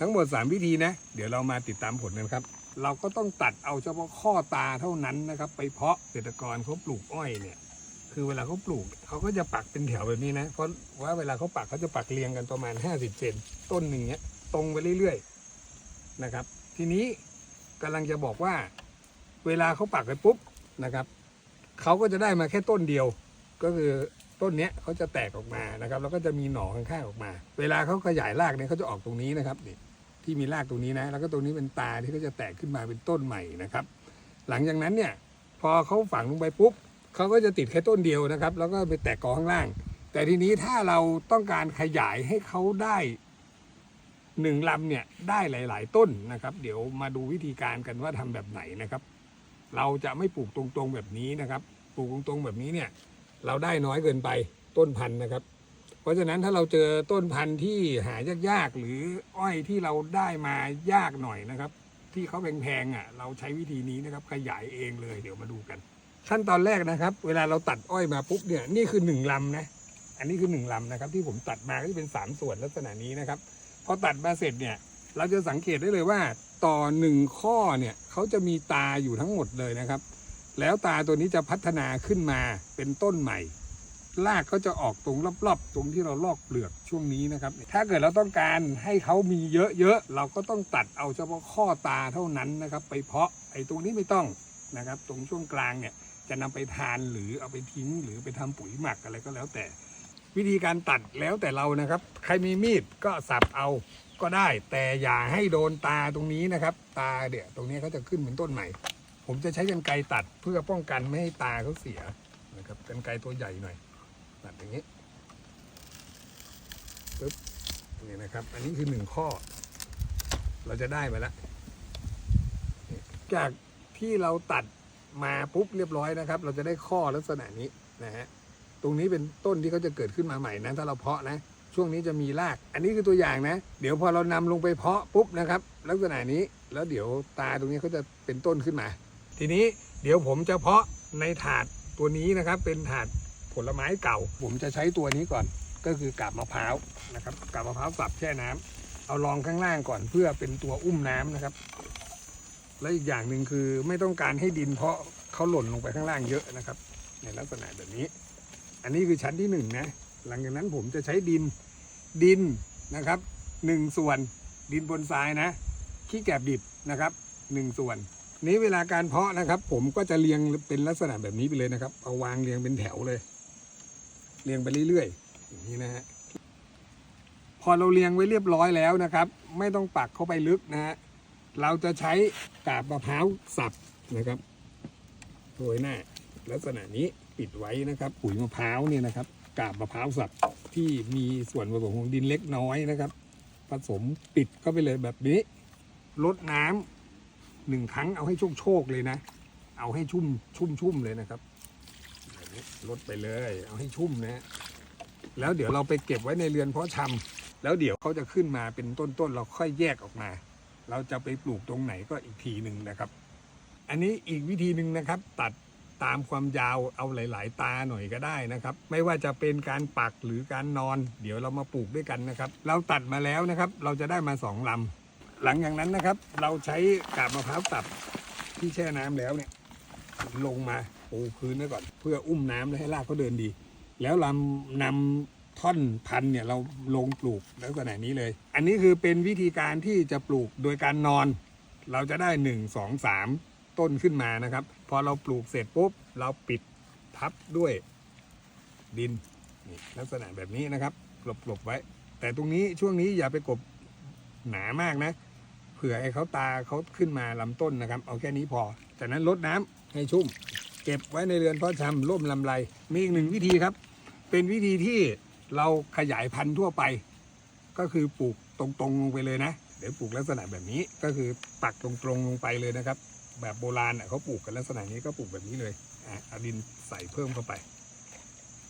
ทั้งหมด 3 วิธีนะ เดี๋ยวเรามาติดตามผลกันครับ เราก็ต้องตัดเอาเฉพาะข้อตาเท่านั้นนะครับ ไปเพาะเกษตรกรเขาปลูกอ้อยเนี่ย คือเวลาเขาปลูกเขาก็จะปักเป็นแถวแบบนี้นะ เพราะว่าเวลาเขาปักเขาจะปักเรียงกันประมาณ 50 เซนต้นหนึ่งเนี้ยตรงไปเรื่อยๆนะครับ ทีนี้กำลังจะบอกว่า เวลาเขาปักไปปุ๊บนะครับเขาก็จะได้มาแค่ต้นเดียว ก็คือต้นเนี้ยเขาจะแตกออกมานะครับ แล้วก็จะมีหน่อข้างๆออกมา เวลาเขาขยายรากเนี่ยเขาจะออกตรงนี้นะครับนี่ ที่มีรากตรงนี้นะ แล้วก็ตรงนี้เป็นตาที่เขาจะแตกขึ้นมาเป็นต้นใหม่นะครับ หลังจากนั้นเนี่ยพอเขาฝังลงไปปุ๊บเขาก็จะติดแค่ต้นเดียวนะครับ แล้วก็ไปแตกกอข้างล่าง แต่ทีนี้ถ้าเราต้องการขยายให้เขาได้หนึ่งลำเนี่ยได้หลาย ๆ ต้นนะครับ เดี๋ยวมาดูวิธีการกันว่าทำแบบไหนนะครับ เราจะไม่ปลูกตรงๆแบบนี้นะครับ ปลูกตรงๆแบบนี้เนี่ย เราได้น้อยเกินไปต้นพันธุ์นะครับ เพราะฉะนั้นถ้าเราเจอต้นพันธุ์ที่หายากๆหรืออ้อยที่เราได้มายากหน่อยนะครับ ที่เขาแพงๆอะ เราใช้วิธีนี้นะครับ ขยายเองเลยเดี๋ยวมาดูกัน ขั้นตอนแรกนะครับ เวลาเราตัดอ้อยมาปุ๊บเนี่ยนี่คือหนึ่งลำนะอันนี้คือหนึ่งลำนะครับ ที่ผมตัดมาก็จะเป็นสามส่วนลักษณะนี้นะครับพอตัดมาเสร็จเนี่ยเราจะสังเกตได้เลยว่าต่อหนึ่งข้อเนี่ยเขาจะมีตาอยู่ทั้งหมดเลยนะครับ แล้วตาตัวนี้จะพัฒนาขึ้นมาเป็นต้นใหม่ รากก็จะออกตรงรอบๆ ตรงที่เราลอกเปลือกช่วงนี้นะครับ ถ้าเกิดเราต้องการให้เขามีเยอะๆ เราก็ต้องตัดเอาเฉพาะข้อตาเท่านั้นนะครับ ไปเพาะไอ้ตรงนี้ไม่ต้องนะครับ ตรงช่วงกลางเนี่ยจะนำไปทานหรือเอาไปทิ้ง หรือไปทำปุ๋ยหมักอะไรก็แล้วแต่ วิธีการตัดแล้วแต่เรานะครับ ใครมีมีดก็สับเอาก็ได้ แต่อย่าให้โดนตาตรงนี้นะครับ ตาเดี๋ยตรงนี้เขาจะขึ้นเหมือนต้นใหม่ ผมจะใช้กันไกรตัดเพื่อป้องกันไม่ให้ตาเขาเสียนะครับกันไกรตัวใหญ่หน่อย ตัดอย่างนี้ปึ๊บนี่นะครับ อันนี้คือหนึ่งข้อ เราจะได้มาแล้วจากที่เราตัดมาปุ๊บเรียบร้อยนะครับ เราจะได้ข้อลักษณะนี้นะฮะตรงนี้เป็นต้นที่เขาจะเกิดขึ้นมาใหม่นะถ้าเราเพาะนะ ช่วงนี้จะมีราก อันนี้คือตัวอย่างนะ เดี๋ยวพอเรานำลงไปเพาะปุ๊บนะครับ ลักษณะนี้แล้วเดี๋ยวตาตรงนี้เขาจะเป็นต้นขึ้นมา ทีนี้เดี๋ยวผมจะเพาะในถาดตัวนี้นะครับ เป็นถาด ผลไม้เก่า ผมจะใช้ตัวนี้ก่อน ก็คือกาบมะพร้าวนะครับกาบมะพร้าวสับแช่น้ำเอารองข้างล่างก่อนเพื่อเป็นตัวอุ้มน้ำนะครับ และอีกอย่างหนึ่งคือไม่ต้องการให้ดินเพราะเขาหล่นลงไปข้างล่างเยอะนะครับ ในลักษณะแบบนี้ อันนี้คือชั้นที่หนึ่งนะหลังจากนั้นผมจะใช้ดินดินนะครับหนึ่งส่วนดินบนทรายนะขี้แกบดิบนะครับหนึ่งส่วนนี้เวลาการเพาะนะครับ ผมก็จะเรียงเป็นลักษณะแบบนี้ไปเลยนะครับ เอาวางเรียงเป็นแถวเลย เรียงไปเรื่อยๆอย่างนี้นะฮะพอเราเรียงไว้เรียบร้อยแล้วนะครับ ไม่ต้องปักเข้าไปลึกนะฮะเราจะใช้กาบมะพร้าวสับนะครับโรยหน้าลักษณะนี้ปิดไว้นะครับ ปุ๋ยมะพร้าวเนี่ยนะครับกาบมะพร้าวสับที่มีส่วนผสมของดินเล็กน้อยนะครับ ผสมปิดเข้าไปเลยแบบนี้ลดน้ำหนึ่งครั้งเอาให้โชคโชคๆเลยนะ เอาให้ชุ่มชุ่มชุ่มเลยนะครับ ลดไปเลย เอาให้ชุ่มนะแล้วเดี๋ยวเราไปเก็บไว้ในเรือนเพาะชำแล้วเดี๋ยวเขาจะขึ้นมาเป็นต้นๆเราค่อยแยกออกมา เราจะไปปลูกตรงไหนก็อีกทีหนึ่งนะครับ อันนี้อีกวิธีหนึ่งนะครับ ตัดตามความยาวเอาหลาย ๆ ตาหน่อยก็ได้นะครับ ไม่ว่าจะเป็นการปักหรือการนอน เดี๋ยวเรามาปลูกด้วยกันนะครับ เราตัดมาแล้วนะครับ เราจะได้มาสองลำหลังจากนั้นนะครับ เราใช้กาบมะพร้าวสับที่แช่น้ำแล้วเนี่ยลงมา ปูพื้นไว้ก่อน เพื่ออุ้มน้ำและให้รากเขาเดินดี แล้วลำนำท่อนพันธุ์เนี่ยเราลงปลูกลักษณะนี้เลย อันนี้คือเป็นวิธีการที่จะปลูกโดยการนอน เราจะได้หนึ่งสองสามต้นขึ้นมานะครับ พอเราปลูกเสร็จปุ๊บ เราปิดทับด้วยดินนี่ลักษณะแบบนี้นะครับกลบๆไว้ แต่ตรงนี้ช่วงนี้อย่าไปกบหนามากนะ เผื่อให้เขาตาเขาขึ้นมาลำต้นนะครับ เอาแค่นี้พอ จากนั้นลดน้ำให้ชุ่ม เก็บไว้ในเรือนเพาะชำร่มลำไร มีอีกหนึ่งวิธีครับ เป็นวิธีที่เราขยายพันธุ์ทั่วไป ก็คือปลูกตรงๆลงไปเลยนะ เดี๋ยวปลูกลักษณะแบบนี้ก็คือปักตรงๆลงไปเลยนะครับ แบบโบราณอะเขาปลูกกันลักษณะนี้ก็ปลูกแบบนี้เลยอะเอาดินใส่เพิ่มเข้าไป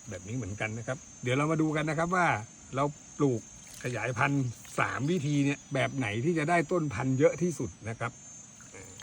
แบบนี้เหมือนกันนะครับ เดี๋ยวเรามาดูกันนะครับว่าเราปลูกขยายพันธุ์สามวิธีเนี่ยแบบไหนที่จะได้ต้นพันธุ์เยอะที่สุดนะครับ